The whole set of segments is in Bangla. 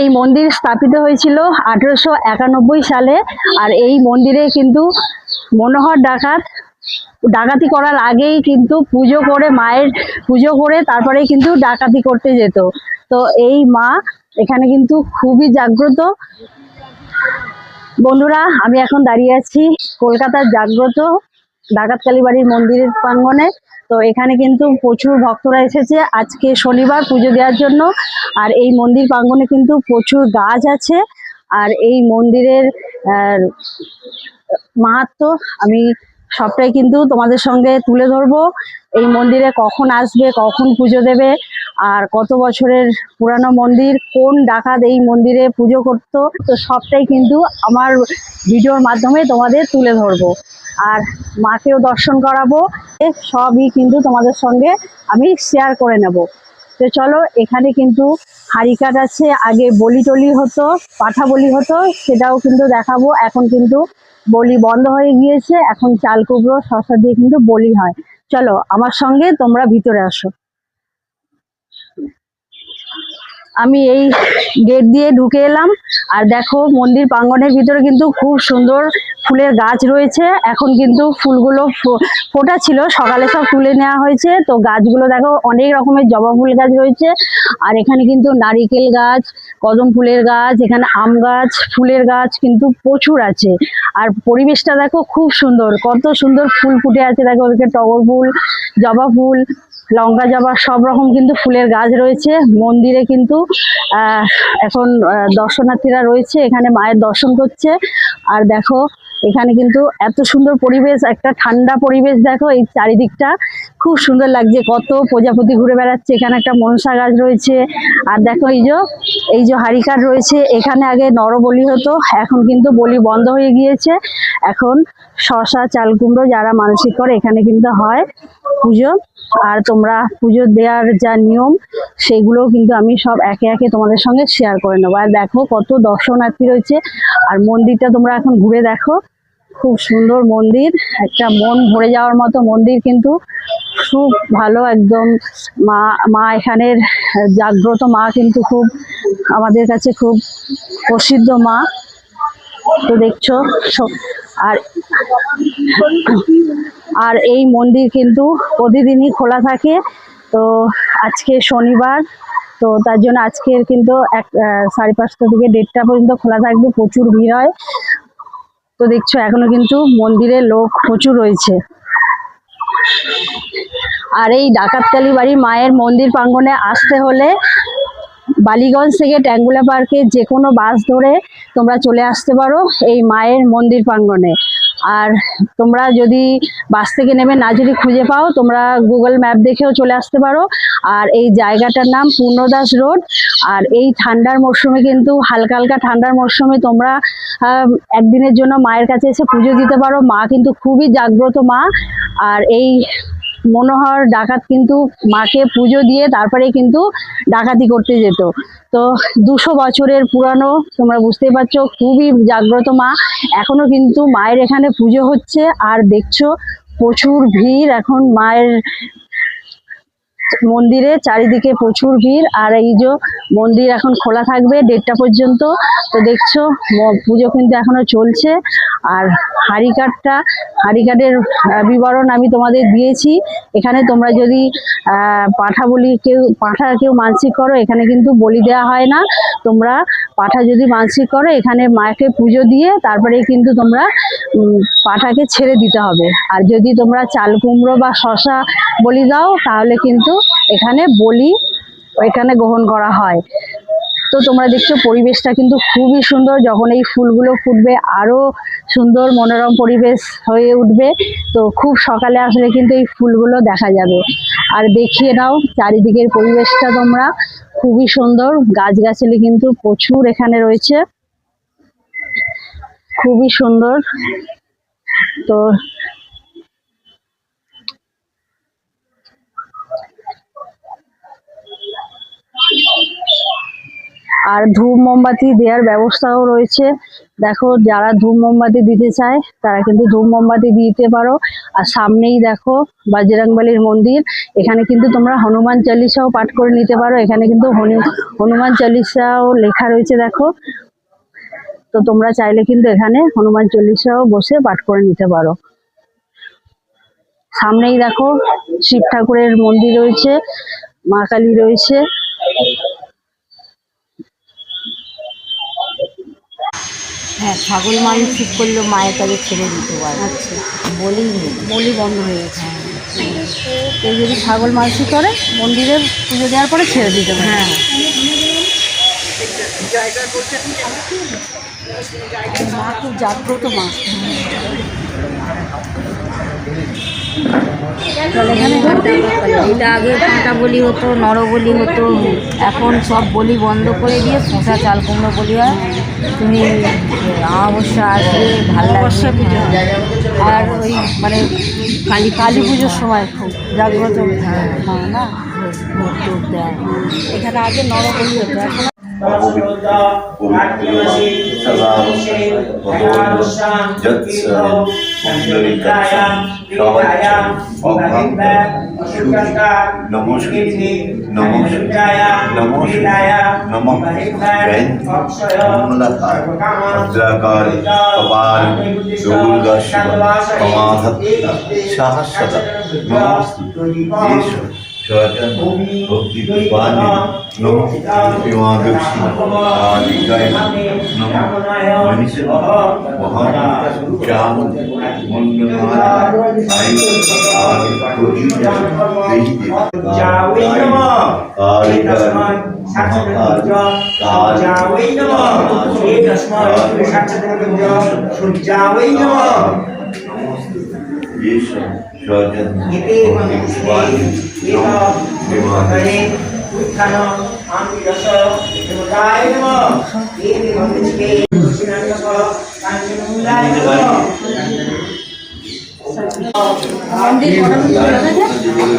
এই মন্দির স্থাপিত হয়েছিল আঠেরোশো একানব্বই সালে আর এই মন্দিরে কিন্তু মনোহর ডাকাত ডাকাতি করার আগেই কিন্তু পুজো করে মায়ের পুজো করে তারপরে কিন্তু ডাকাতি করতে যেত। তো এই মা এখানে কিন্তু খুবই জাগ্রত। বন্ধুরা, আমি এখন দাঁড়িয়ে আছি কলকাতার জাগ্রত ডাকাত কালীবাড়ির মন্দিরের প্রাঙ্গণে। তো এখানে কিন্তু প্রচুর ভক্তরা এসেছে। আজকে শনিবার পুজো দেওয়ার জন্য। আর এই মন্দির প্রাঙ্গণে কিন্তু প্রচুর গাছ আছে। আর এই মন্দিরের মাহাত্ম আমি সবটাই কিন্তু তোমাদের সঙ্গে তুলে ধরবো। এই মন্দিরে কখন আসবে, কখন পুজো দেবে, আর কত বছরের পুরানো মন্দির, কোন ডাকাত এই মন্দিরে পুজো করতো, তো সবটাই কিন্তু আমার ভিডিওর মাধ্যমে তোমাদের তুলে ধরবো। আর মাকেও দর্শন করাবো। এ সবই কিন্তু তোমাদের সঙ্গে আমি শেয়ার করে নেব। তো চলো, এখানে কিন্তু হারিকাট আছে, আগে বলি টলি হতো, পাঠা বলি হতো, সেটাও কিন্তু দেখাবো। এখন কিন্তু বলি বন্ধ হয়ে গিয়েছে, এখন চাল কুমড়ো শশা দিয়ে কিন্তু বলি হয়। চলো, আমার সঙ্গে তোমরা ভিতরে আসো। আমি এই গেট দিয়ে ঢুকে এলাম। আর দেখো, মন্দির প্রাঙ্গণের ভিতরে কিন্তু খুব সুন্দর ফুলের গাছ রয়েছে। এখন কিন্তু ফুলগুলো ফোটা ছিল সকালে সব তুলে নেওয়া হয়েছে। তো গাছগুলো দেখো, অনেক রকমের জবা ফুল গাছ রয়েছে। আর এখানে কিন্তু নারিকেল গাছ, কদম ফুলের গাছ, এখানে আম গাছ, ফুলের গাছ কিন্তু প্রচুর আছে। আর পরিবেশটা দেখো, খুব সুন্দর। কত সুন্দর ফুল ফুটে আছে। দেখো ওদেরকে টগর ফুল, জবা ফুল। লঙ্কা জবা সব রকম কিন্তু ফুলের গাছ রয়েছে। মন্দিরে কিন্তু এখন দর্শনার্থীরা রয়েছে, এখানে মায়ের দর্শন করছে। আর দেখো এখানে কিন্তু এত সুন্দর পরিবেশ, একটা ঠান্ডা পরিবেশ দেখো, এই চারিদিকটা। খুব সুন্দর লাগছে, কত প্রজাপতি ঘুরে বেড়াচ্ছে, এখানে একটা মনসা গাছ রয়েছে। আর দেখো এই যে এই যে হারিকার রয়েছে, এখানে আগে নরবলি হতো, এখন কিন্তু বলি বন্ধ হয়ে গিয়েছে। এখন শশা চাল কুমড়ো যারা মানসিক করে, এখানে কিন্তু হয় পুজো। আর তোমরা পুজো দেওয়ার যা নিয়ম, সেগুলো কিন্তু আমি সব একে একে তোমাদের সঙ্গে শেয়ার করে নেব। আর দেখো কত দর্শনার্থী রয়েছে, আর মন্দিরটা তোমরা এখন ঘুরে দেখো। খুব সুন্দর মন্দির। একটা মন ভরে যাওয়ার মতো মন্দির কিন্তু খুব ভালো একদম। মা মা এখানের জাগ্রত মা কিন্তু খুব, আমাদের কাছে খুব প্রসিদ্ধ মা। তো দেখছ আর আর এই মন্দির কিন্তু প্রতিদিনই খোলা থাকে। তো আজকে শনিবার, তো তার জন্য আজকের কিন্তু এক সাড়ে পাঁচটা থেকে দেড়টা পর্যন্ত খোলা থাকবে। প্রচুর ভিড় হয়। তো দেখছ, এখনও কিন্তু মন্দিরে লোক প্রচুর রয়েছে। আর এই ডাকাতকালী বাড়ি মায়ের মন্দির প্রাঙ্গনে আসতে হলে বালিগঞ্জ থেকে ট্যাঙ্গুলা পার্কে যে কোনো বাস ধরে তোমরা চলে আসতে পারো এই মায়ের মন্দির প্রাঙ্গণে। আর তোমরা যদি বাস থেকে নেমে না যদি খুঁজে পাও, তোমরা গুগল ম্যাপ দেখেও চলে আসতে পারো। আর এই জায়গাটার নাম পূর্ণদাস রোড। আর এই ঠান্ডার মরশুমে কিন্তু হালকা হালকা ঠান্ডার মরশুমে তোমরা একদিনের জন্য মায়ের কাছে এসে পুজো দিতে পারো। মা কিন্তু খুবই জাগ্রত মা। আর এই মনোহর ডাকাত কিন্তু মাকে পুজো দিয়ে তারপরে কিন্তু ডাকাতি করতে যেত। তো দুশো বছরের পুরানো, তোমরা বুঝতেই পারছ, খুবই জাগ্রত মা। এখনও কিন্তু মায়ের এখানে পুজো হচ্ছে। আর দেখছ, প্রচুর ভিড়। এখন মায়ের মন্দিরে চারিদিকে প্রচুর ভিড় আর এই যে মন্দির এখন খোলা থাকবে দেড়টা পর্যন্ত। তো দেখছ পুজো কিন্তু এখনও চলছে। আর হারিকাটটা হারিকাটের আহ, বিবরণ আমি তোমাদের দিয়েছি। এখানে তোমরা যদি পাঠা বলি কেউ পাঠা কেউ মানসিক করো এখানে কিন্তু বলি দেওয়া হয় না। তোমরা পাঠা যদি মানসিক করো এখানে মাকে পুজো দিয়ে তারপরে কিন্তু তোমরা পাঠাকে ছেড়ে দিতে হবে। আর যদি তোমরা চাল কুমড়ো বা শশা বলি দাও তাহলে কিন্তু এখানে বলি, এখানে গ্রহণ করা হয়। তো তোমরা দেখছ, পরিবেশটা কিন্তু খুবই সুন্দর। যখন এই ফুলগুলো ফুটবে, আরও সুন্দর মনোরম পরিবেশ হয়ে উঠবে। তো খুব সকালে আসলে কিন্তু এই ফুলগুলো দেখা যাবে। আর দেখিয়ে নাও চারিদিকের পরিবেশটা তোমরা। খুবই সুন্দর। গাছগাছালি কিন্তু প্রচুর এখানে রয়েছে। খুবই সুন্দর। তো আর ধূপ মোমবাতি দেওয়ার ব্যবস্থাও রয়েছে। দেখো, যারা ধূপ মোমবাতি দিতে চায়, তারা কিন্তু ধূপ মোমবাতি দিতে পারো। আর সামনেই দেখো, বাজরাংবালির মন্দির। এখানে কিন্তু তোমরা হনুমান চালিসাও পাঠ করে নিতে পারো। এখানে কিন্তু হনু- হনুমান চালিসাও লেখা রয়েছে, দেখো। তো তোমরা চাইলে কিন্তু এখানে হনুমান চল্লিশাও বসে পাঠ করে নিতে পারো। সামনেই দেখো, শিব ঠাকুরের মন্দির রয়েছে, মা কালী রয়েছে। হ্যাঁ ছাগল মানুষ ঠিক করলেও মায়ের কাছে ছেড়ে দিতে পারে। আচ্ছা। বলি বলি বন্ধ হয়ে গেছে। কেউ যদি ছাগল মানসি করে মন্দিরে পুজো দেওয়ার পরে ছেড়ে দিতে পারে। হ্যাঁ। মা খুব জাগ্রত মা। এটা আগে কাঁটা বলি হতো নর বলি হতো। এখন সব বলি বন্ধ করে দিয়ে শশা চাল কুমড়ো বলি হয়। তুমি অমাবস্যা আসবে ভালো পুজো। লাগবে আর ওই মানে কালী কালী পুজোর সময় খুব জাগ্রত হ্যাঁ। মা না? এখানে আগে নরবলি হতো। এখন शाहसदा नमस्ते भक्तिपाने नम शिवाभिक्षि आदिकाय नम मनीष महान श्याम मंगलमाय सूर्यावै नमः ये सर्वजन भक्तिपाने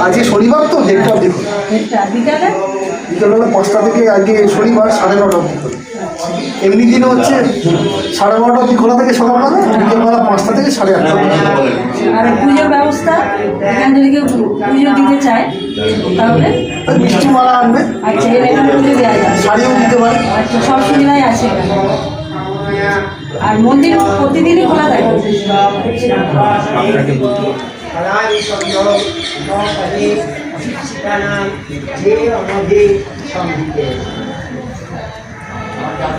আজকে শনিবার তো দেড়টা অবধি খোলা। বিকালে পাঁচটা থেকে আজকে শনিবার সাড়ে নটা খোলা এমনি দিনে হচ্ছে সাড়ে নটা অবধি খোলা থাকে সকালবেলা বিকেলবেলা পাঁচটা থেকে সাড়ে আটটা আর পুজোর ব্যবস্থা এখানে যদি কেউ পুজো দিতে চায় তাহলে মিষ্টি মালা আনবে। আচ্ছা এখানে পুজো দেওয়া যায় শাড়িও দিতে পারে। আচ্ছা সব সুবিধাই আছে আর মন্দির প্রতিদিনই খোলা থাকে।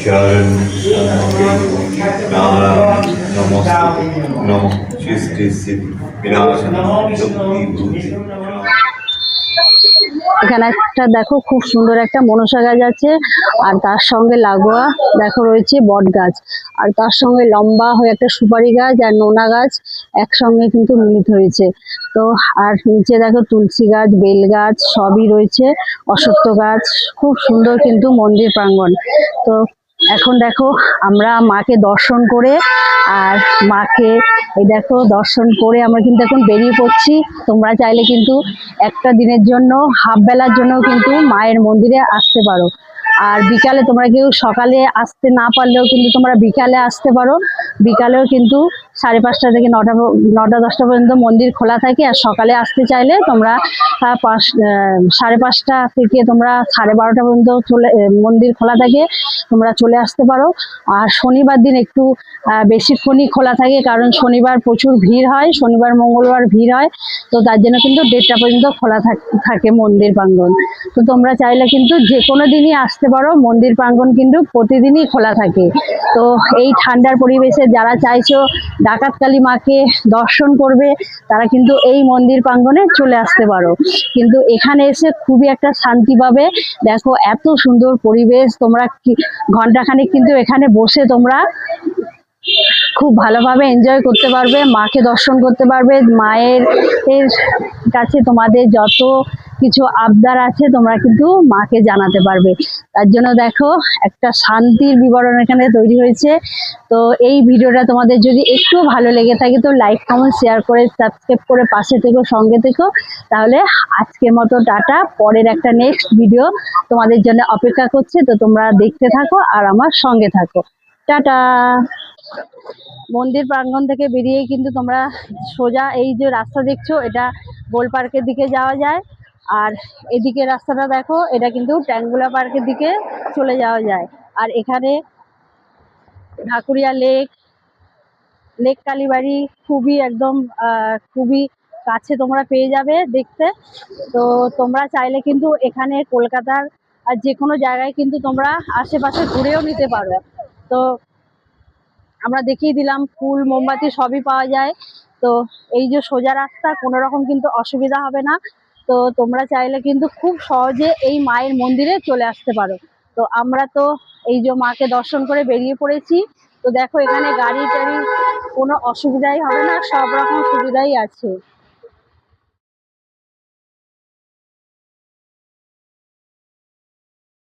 চরণ নমস্তে নম সৃষ্টি স্থিতি বিনাশ মুক্তি বুদ্ধি এখানে একটা দেখো খুব সুন্দর একটা মনসা গাছ আছে, আর তার সঙ্গে লাগোয়া দেখো রয়েছে বট গাছ। আর তার সঙ্গে লম্বা হয়ে একটা সুপারি গাছ আর নোনা গাছ একসঙ্গে কিন্তু মিলিত হয়েছে। তো আর নিচে দেখো তুলসী গাছ, বেল গাছ সবই রয়েছে, অশ্বত্থ গাছ, খুব সুন্দর কিন্তু মন্দির প্রাঙ্গন তো এখন দেখো, আমরা মাকে দর্শন করে আর মাকে, এই দেখো, দর্শন করে আমরা কিন্তু এখন বেরিয়ে পড়ছি। তোমরা চাইলে কিন্তু একটা দিনের জন্য হাফ বেলার জন্য কিন্তু মায়ের মন্দিরে আসতে পারো। আর বিকালে তোমরা কেউ সকালে আসতে না পারলেও কিন্তু তোমরা বিকালে আসতে পারো। বিকালেও কিন্তু সাড়ে পাঁচটা থেকে নটা নটা, দশটা পর্যন্ত মন্দির খোলা থাকে আর সকালে আসতে চাইলে তোমরা পাঁচ সাড়ে পাঁচটা থেকে তোমরা সাড়ে বারোটা পর্যন্ত চলে মন্দির খোলা থাকে, তোমরা চলে আসতে পারো। আর শনিবার দিন একটু বেশিক্ষণই খোলা থাকে কারণ শনিবার প্রচুর ভিড় হয়, শনিবার, মঙ্গলবার ভিড় হয়, তো তার জন্য কিন্তু দেড়টা পর্যন্ত খোলা থাকে মন্দির প্রাঙ্গণ। তো তোমরা চাইলে কিন্তু যে কোনো দিনই আসতে পারো, মন্দির প্রাঙ্গণ কিন্তু প্রতিদিনই খোলা থাকে। তো এই ঠান্ডার পরিবেশে যারা চাইছো ডাকাতকালী মাকে দর্শন করবে, তারা কিন্তু এই মন্দির প্রাঙ্গণে চলে আসতে পারো। কিন্তু এখানে এসে খুবই একটা শান্তি পাবে। দেখো, এত সুন্দর পরিবেশ, তোমরা ঘন্টাখানেক কিন্তু এখানে বসে তোমরা খুব ভালোভাবে এনজয় করতে পারবে, মাকে দর্শন করতে পারবে, মায়ের কাছে তোমাদের যত কিছু আবদার আছে, তোমরা কিন্তু মাকে জানাতে পারবে। তার জন্য দেখো, একটা শান্তির বিবরণ এখানে তৈরি হয়েছে। তো এই ভিডিওটা তোমাদের যদি একটু ভালো লেগে থাকে, তো লাইক কমেন্ট শেয়ার করে সাবস্ক্রাইব করে পাশে থেকো, সঙ্গে থেকো। তাহলে আজকের মতো টাটা, পরের একটা নেক্সট ভিডিও তোমাদের জন্য অপেক্ষা করছে। তো তোমরা দেখতে থাকো আর আমার সঙ্গে থাকো। টাটা! মন্দির প্রাঙ্গণ থেকে বেরিয়ে কিন্তু তোমরা সোজা এই যে রাস্তা দেখছ, এটা গোল পার্কের দিকে যাওয়া যায়। আর এদিকে রাস্তাটা দেখো, এটা কিন্তু ট্যাঙ্গুলা পার্কের দিকে চলে যাওয়া যায়। আর এখানে ঢাকুরিয়া লেক লেক কালীবাড়ি খুবই একদম খুবই কাছে তোমরা পেয়ে যাবে দেখতে। তো তোমরা চাইলে কিন্তু এখানে কলকাতার আর যে কোনো জায়গায় কিন্তু তোমরা আশেপাশে ঘুরেও নিতে পারো। তো আমরা দেখিয়ে দিলাম, ফুল, মোমবাতি সবই পাওয়া যায়। তো এই যে সোজা রাস্তা, কোনো রকম কিন্তু অসুবিধা হবে না। তো তোমরা চাইলে কিন্তু খুব সহজে এই মায়ের মন্দিরে চলে আসতে পারো। তো আমরা তো এই যে মাকে দর্শন করে বেরিয়ে পড়েছি, তো দেখো এখানে গাড়ি টাড়ি কোনো অসুবিধাই হবে না, সব রকম সুবিধাই আছে।